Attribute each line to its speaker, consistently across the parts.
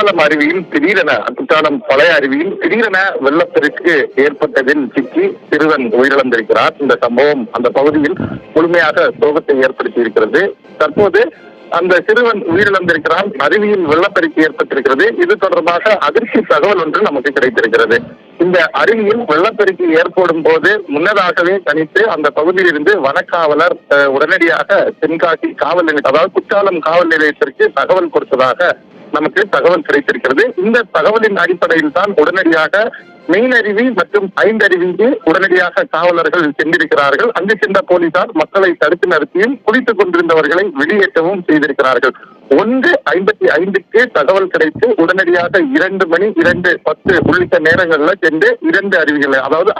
Speaker 1: குற்றாலம் அருவியில் திடீரென குற்றாலம் பழைய அருவியில் திடீரென வெள்ளப்பெருக்கு ஏற்பட்டதில் சிக்கி சிறுவன் உயிரிழந்திருக்கிறார். இந்த சம்பவம் அந்த பகுதியில் முழுமையாக சோகத்தை ஏற்படுத்தி இருக்கிறது தற்போது அந்த சிறுவன் உயிரிழந்திருக்கிறான். அருவியில் வெள்ளப்பெருக்கு ஏற்பட்டிருக்கிறது. இது தொடர்பாக அதிர்ச்சி தகவல் ஒன்று நமக்கு கிடைத்திருக்கிறது. இந்த அருவியில் வெள்ளப்பெருக்கு ஏற்படும் போது முன்னதாகவே கணித்து அந்த பகுதியிலிருந்து வனக்காவலர் உடனடியாக தென்காசி காவல் நிலையம் அதாவது குற்றாலம் காவல் நிலையத்திற்கு தகவல் கொடுத்ததாக நமக்கு தகவல் கிடைத்திருக்கிறது. இந்த தகவலின் அடிப்படையில் தான் உடனடியாக மெயின் மற்றும் ஐந்தருவிக்கு உடனடியாக காவலர்கள் சென்றிருக்கிறார்கள். அங்கு சென்ற போலீசார் மக்களை தடுத்து நிறுத்தியும் குளித்துக் கொண்டிருந்தவர்களை வெளியேற்றவும் செய்திருக்கிறார்கள். ஒன்று ஐம்பத்தி ஐந்துக்கு தகவல் கிடைத்து உடனடியாக இரண்டு மணி இரண்டு பத்து உள்ளிட்ட நேரங்களில் சென்று இரண்டு அருவிகளை அதாவது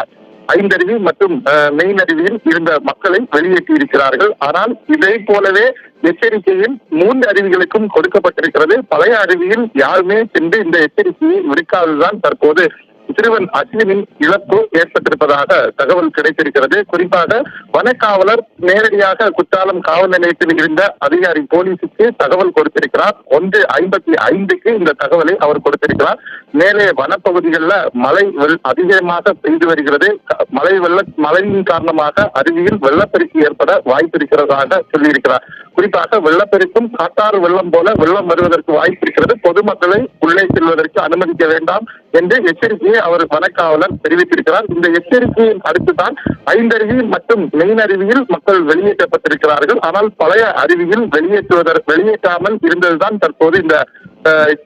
Speaker 1: ஐந்தருவி மற்றும் மெயின் அருவியில் இருந்த மக்களை வெளியேற்றி இருக்கிறார்கள். ஆனால் இதை போலவே எச்சரிக்கையில் மூன்று அருவிகளுக்கும் கொடுக்கப்பட்டிருக்கிறது. பழைய அருவியில் யாருமே சென்று இந்த எச்சரிக்கையை விடுக்காததுதான் தற்போது சிறுவன் அஸ்வினின் இழப்பு ஏற்பட்டிருப்பதாக தகவல் கிடைத்திருக்கிறது. குறிப்பாக வனக்காவலர் நேரடியாக குற்றாலம் காவல் நிலையத்தில் இருந்த அதிகாரி போலீசுக்கு தகவல் கொடுத்திருக்கிறார். ஒன்று ஐம்பத்தி ஐந்துக்கு இந்த தகவலை அவர் கொடுத்திருக்கிறார். மேலே வனப்பகுதிகளில் மழை அதிகமாக பெய்து வருகிறது. க- மழை வெள்ள மழையின் காரணமாக அருவியில் வெள்ளப்பெருக்கு ஏற்பட வாய்ப்பு இருக்கிறதாக சொல்லியிருக்கிறார். குறிப்பாக வெள்ளப்பெருக்கும் காட்டாறு வெள்ளம் போல வெள்ளம் வருவதற்கு வாய்ப்பு இருக்கிறது. பொதுமக்களை உள்ளே செல்வதற்கு அனுமதிக்க வேண்டாம் என்று எச்சரிக்கையை அவர் வனக்காவலர் தெரிவித்திருக்கிறார். இந்த எச்சரிக்கையின் அடுத்துதான் ஐந்தருவி மற்றும் மெயின் அருவியில் மக்கள் வெளியேற்றப்பட்டிருக்கிறார்கள். ஆனால் பழைய அருவியில் வெளியேற்றுவதற்கு வெளியேற்றாமல் இருந்ததுதான் தற்போது இந்த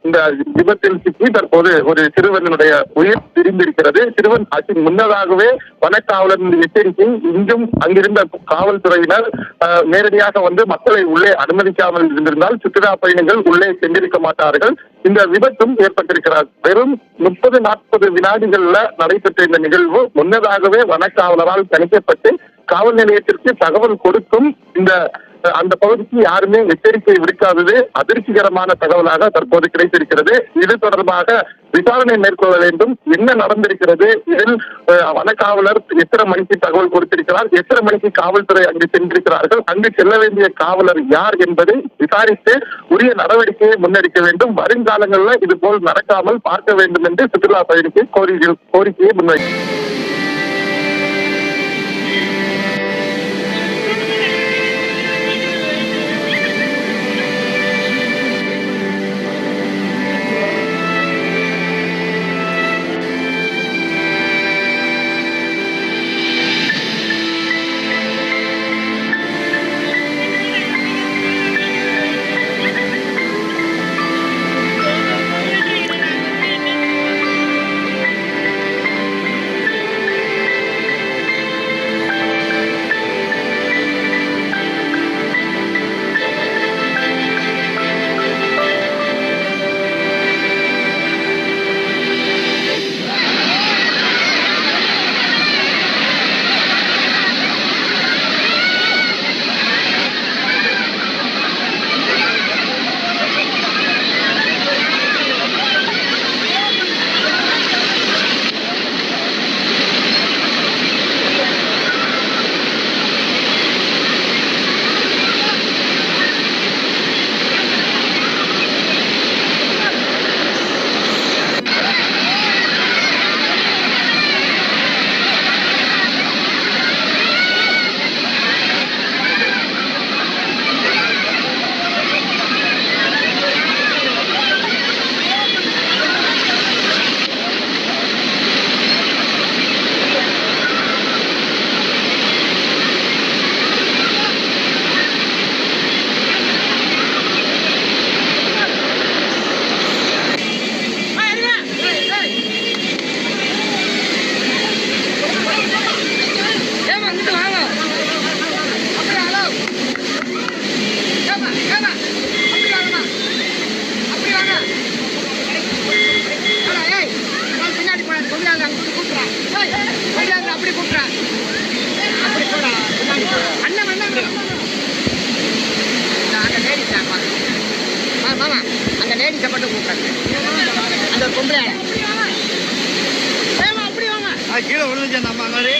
Speaker 1: இந்த விபத்தில் சிக்கி தற்போது ஒரு சிறுவனுடைய உயிர் பிரிந்திருக்கிறது. சிறுவன் அசி முன்னதாகவே வனக்காவலர் எச்சரிக்கை இன்றும் அங்கிருந்த காவல்துறையினர் நேரடியாக வந்து மக்களை உள்ளே அனுமதிக்காமல் இருந்திருந்தால் சுற்றுலா பயணிகள் உள்ளே சென்றிருக்க மாட்டார்கள். இந்த விபத்தும் ஏற்பட்டிருக்கிறார். வெறும் முப்பது நாற்பது வினாடிகள்ல நடைபெற்ற இந்த நிகழ்வு முன்னதாகவே வனக்காவலரால் கணிக்கப்பட்டு காவல் நிலையத்திற்கு தகவல் கொடுத்தும் இந்த அந்த பகுதிக்கு யாருமே எச்சரிக்கை விடுக்காதது அதிர்ச்சிகரமான தகவலாக தற்போது கிடைத்திருக்கிறது. இது தொடர்பாக விசாரணை மேற்கொள்ள வேண்டும். என்ன நடந்திருக்கிறது? இதில் வனக்காவலர் எத்தனை மணிக்கு தகவல் கொடுத்திருக்கிறார்? எத்தனை மணிக்கு காவல்துறை அங்கு சென்றிருக்கிறார்கள்? அங்கு செல்ல வேண்டிய காவலர் யார் என்பதை விசாரித்து உரிய நடவடிக்கையை முன்னெடுக்க வேண்டும். வருங்காலங்களில் இது போல் நடக்காமல் பார்க்க வேண்டும் என்று சுற்றுலா பயணிக்கு கோரிக்கை கோரிக்கையை
Speaker 2: முன்வைக்கிறார் கஷ்டப்பட்டு கூப்பிட்றாங்க. அந்த ஒரு பொம்பளை அப்படி வாங்க
Speaker 3: கீழே விழுந்துச்சு நம்ம அங்கே